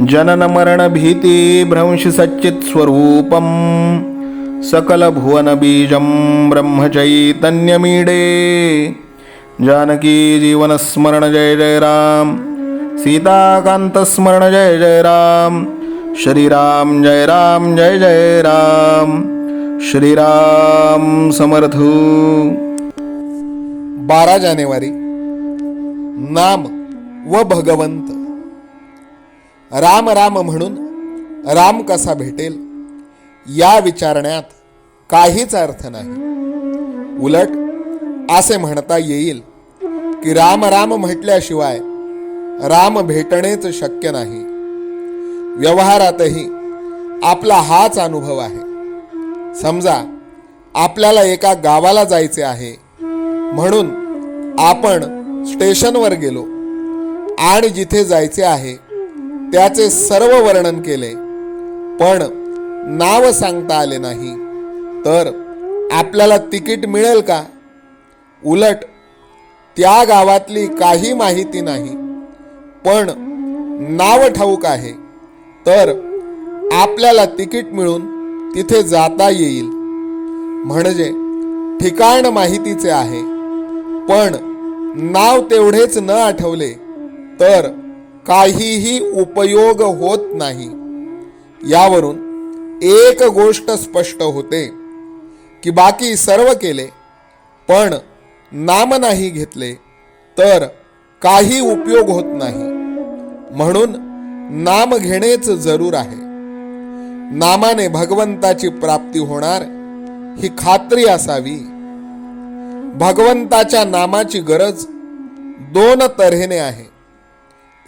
जननमरणभीतिभ्रंशसच्चित्स्वरूपं सकलभुवनबीजं ब्रह्मचैतन्यमीडे। जानकी जीवनस्मरण जय जय राम सीताकान्तस्मरण जय जय राम श्रीराम जय राम जय जय राम श्रीराम समर्थ। बारा जानेवारी। नाम व भगवंत। राम राम म्हणून राम कसा भेटेल? या विचारण्यात काहीच अर्थ नाही. उलट असे म्हणता येईल की राम राम म्हटल्याशिवाय राम भेटणेच शक्य नाही. व्यवहारातही आपला हाच अनुभव आहे. समजा आपल्याला एका गावाला जायचे आहे म्हणून आपण स्टेशनवर गेलो आणि जिथे जायचे आहे त्याचे सर्व वर्णन केले. पण नाव सांगता आले नाही. तर आपल्याला तिकीट मिळेल का? उलट त्या गावातली काही माहिती नाही. पण नाव ठाऊक आहे. तर आपल्याला तिकीट मिळून तिथे जाता येईल. म्हणजे ठिकाण माहितीचे आहे. पण नाव तेवढेच न आठवले तर काहीही उपयोग होत नाही. यावरून एक गोष्ट स्पष्ट होते की बाकी सर्व केले पण नाम नाही घेतले तर काही उपयोग होत नाही. म्हणून नाम घेणेच जरूर आहे. नामाने भगवंताची प्राप्ती होणार ही खात्री असावी. भगवंताच्या नामाची गरज दोन तऱ्हेने आहे.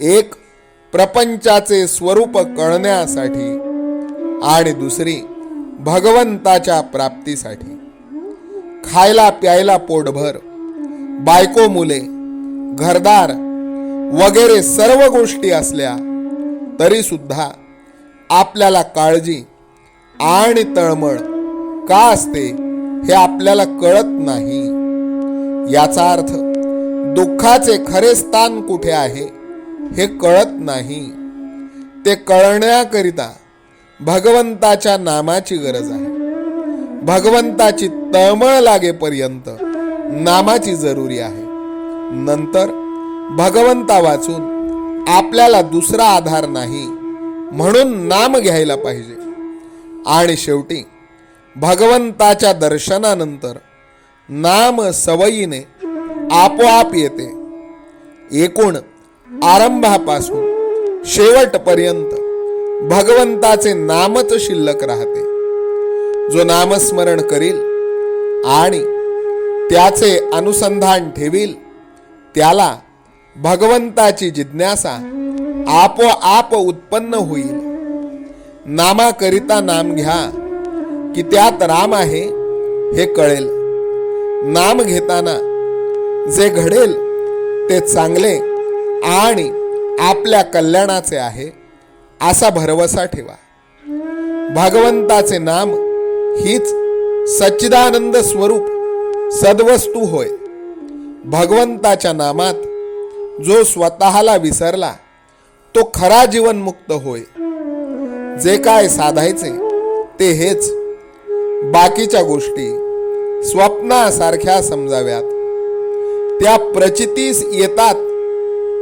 एक प्रपंचाचे स्वरूप कळण्यासाठी आणि दुसरी भगवंताच्या प्राप्तीसाठी. खायला प्यायला पोटभर बायको मुले घरदार वगैरे सर्व गोष्टी असल्या तरी सुद्धा आपल्याला काळजी आणि तळमळ का असते हे आपल्याला कळत नाही. याचा अर्थ दुःखाचे खरे स्थान कुठे आहे? हे कळत नाही. ते कळण्याकरिता भगवंताच्या नामाची गरज आहे. भगवंताची तळमळ लागेपर्यंत नामाची जरुरी आहे. नंतर भगवंता वाचून आपल्याला दुसरा आधार नाही म्हणून नाम घ्यायला पाहिजे. आणि शेवटी भगवंताच्या दर्शनानंतर नाम सवयीने आपोआप येते. एकूण आरंभापासून शेवटपर्यंत भगवंताचे नामच शिल्लक राहते. जो नामस्मरण करील आणि त्याचे अनुसंधान ठेवील त्याला भगवंताची जिज्ञासा आपोआप उत्पन्न होईल. नामाकरिता नाम घ्या की त्यात राम आहे हे कळेल. नाम घेताना जे घडेल ते चांगले आणि आपल्या कल्याणाचे आहे असा भरवसा ठेवा. भगवंताचे नाम हीच सच्चिदानंद स्वरूप सद्वस्तू होय. भगवंताच्या नामात जो स्वतःला विसरला तो खरा जीवनमुक्त होय. जे काय साधायचे ते हेच. बाकीच्या गोष्टी स्वप्नासारख्या समजाव्यात. त्या प्रचितीस येतात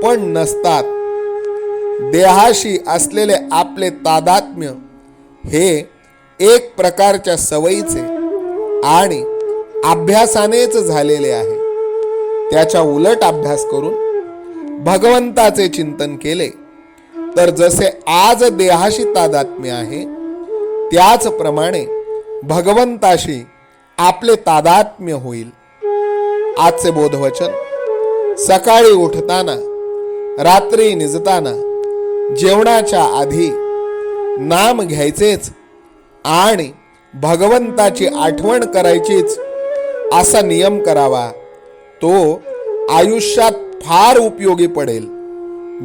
पण नसतात. देहाशी असलेले आपले तादात्म्य हे एक प्रकारच्या सवयीचे आणि अभ्यासानेच झालेले आहे. त्याच्या उलट अभ्यास करून भगवंताचे चिंतन केले तर जसे आज देहाशी तादात्म्य आहे त्याचप्रमाणे भगवंताशी आपले तादात्म्य होईल. आजचे बोधवचन सकाळी उठताना रात्री निजताना जेवणाच्या आधी नाम घ्यायचेच आणि भगवंताची आठवण करायचीच असा नियम करावा. तो आयुष्यात फार उपयोगी पडेल.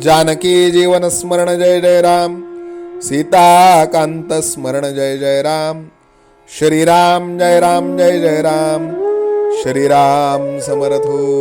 जानकी जीवन स्मरण जय जय राम. सीताकांत स्मरण जय जय राम. श्रीराम जय राम जय जय राम. श्रीराम समर्थो.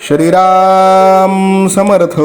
श्रीराम समर्थ।